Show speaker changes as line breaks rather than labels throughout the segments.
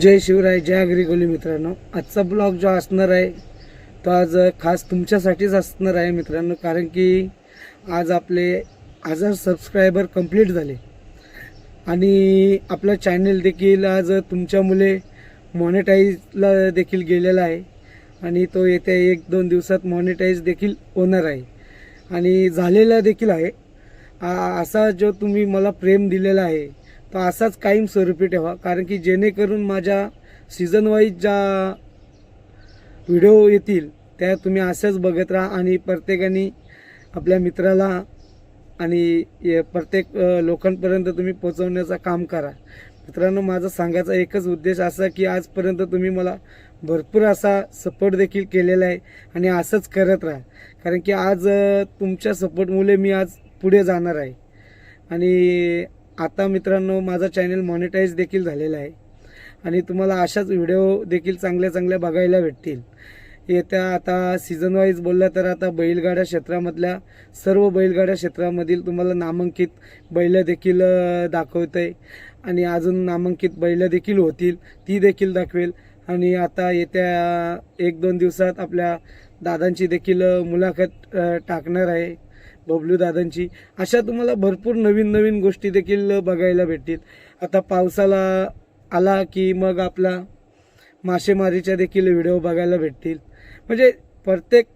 जय शिवराय जय अग्रिगोली मित्रांनो. आजचा ब्लॉग जो असणार आहे तो आज खास तुमच्यासाठीच असणार आहे मित्रांनो कारण की आज आपले हजार सबस्क्रायबर कंप्लीट झाले. आणि आपलं चॅनल देखील आज तुमच्यामुळे मॉनिटाईजला देखील गेलेला आहे. आणि तो येत्या एक दोन दिवसात मॉनिटाईज देखील होणार आहे. आणि झालेला देखील आहे. असा जो तुम्ही मला प्रेम दिलेला आहे तर असाच कायम स्वरूपी ठेवा. कारण की जेणेकरून माझ्या सीझन वाईज ज्या व्हिडिओ येतील त्या तुम्ही असंच बघत राहा आणि प्रत्येकाने आपल्या मित्राला आणि प्रत्येक लोकांपर्यंत तुम्ही पोचवण्याचं काम करा. मित्रांनो माझा सांगायचा एकच उद्देश असा की आजपर्यंत तुम्ही मला भरपूर असा सपोर्ट देखील केलेला आहे आणि असंच करत राहा. कारण की आज तुमच्या सपोर्टमुळे मी आज पुढे जाणार आहे. आणि आता मित्रांनो माझा चॅनल मॉनिटाईज देखील झालेला आहे. आणि तुम्हाला अशाच व्हिडिओ देखील चांगल्या चांगल्या बघायला भेटतील. येत्या आता सीझन वाईज तर आता बैलगाड्या क्षेत्रामधल्या सर्व बैलगाड्या क्षेत्रामधील तुम्हाला नामांकित बैलं देखील दाखवत आहे आणि अजून नामांकित बैलं देखील होतील ती देखील दाखवेल. आणि आता येत्या एक दोन दिवसात आपल्या दादांची देखील मुलाखत टाकणार आहे. बबलू दादांची. अशा तुम्हाला भरपूर नवीन नवीन गोष्टी देखील बघायला भेटतील. आता पावसाला आला की मग आपला मासेमारीच्या देखील व्हिडिओ बघायला भेटतील. म्हणजे प्रत्येक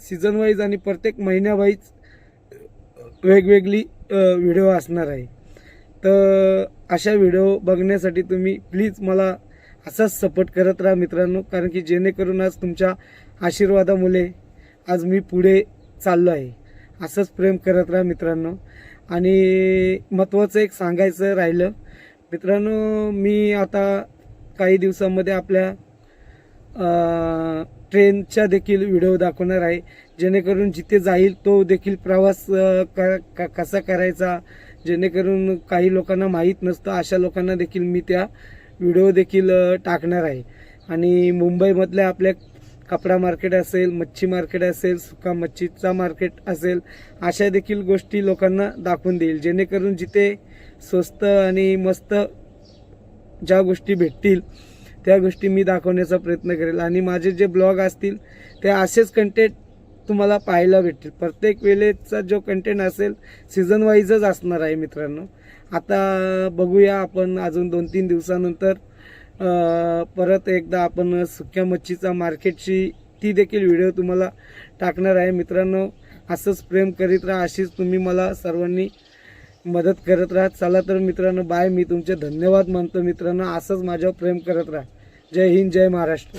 सीझन वाईज आणि प्रत्येक महिन्यावाईज वेगवेगळी व्हिडिओ असणार आहे. तर अशा व्हिडिओ बघण्यासाठी तुम्ही प्लीज मला असाच सपोर्ट करत राहा मित्रांनो कारण की जेणेकरून आज तुमच्या आशीर्वादामुळे आज मी पुढे चाललो आहे. असंच प्रेम करत राहा मित्रांनो. आणि महत्त्वाचं एक सांगायचं राहिलं. मित्रांनो मी आता काही दिवसामध्ये आपल्या ट्रेनच्या देखील व्हिडिओ दाखवणार आहे. जेणेकरून जिथे जाईल तो देखील प्रवास क- क- कसा करायचा जेणेकरून काही लोकांना माहीत नसतं अशा लोकांना देखील मी त्या व्हिडिओ देखील टाकणार आहे. आणि मुंबईमधल्या आपल्या कपडा मार्केट असेल मच्छी मार्केट असेल सुका मच्छीचा मार्केट असेल अशा देखील गोष्टी लोकांना दाखवून देईल. जेणेकरून जिथे स्वस्त आणि मस्त ज्या गोष्टी भेटतील त्या गोष्टी मी दाखवण्याचा प्रयत्न करेल. आणि माझे जे ब्लॉग असतील ते असेच कंटेंट तुम्हाला पाहायला भेटतील. प्रत्येक वेळेचा जो कंटेंट असेल सीझन वाईजच असणार आहे मित्रांनो. आता बघूया आपण अजून दोन तीन दिवसानंतर परत एकदा आपण सुक्या मच्छीचा मार्केटची ती देखील व्हिडिओ तुम्हाला टाकणार आहे. मित्रांनो असंच प्रेम करीत राहा अशीच तुम्ही मला सर्वांनी मदत करत राहा. चला तर मित्रांनो बाय मी तुमचे धन्यवाद मानतो मित्रांनो. असंच माझ्यावर प्रेम करत राहा. जय हिंद जय महाराष्ट्र.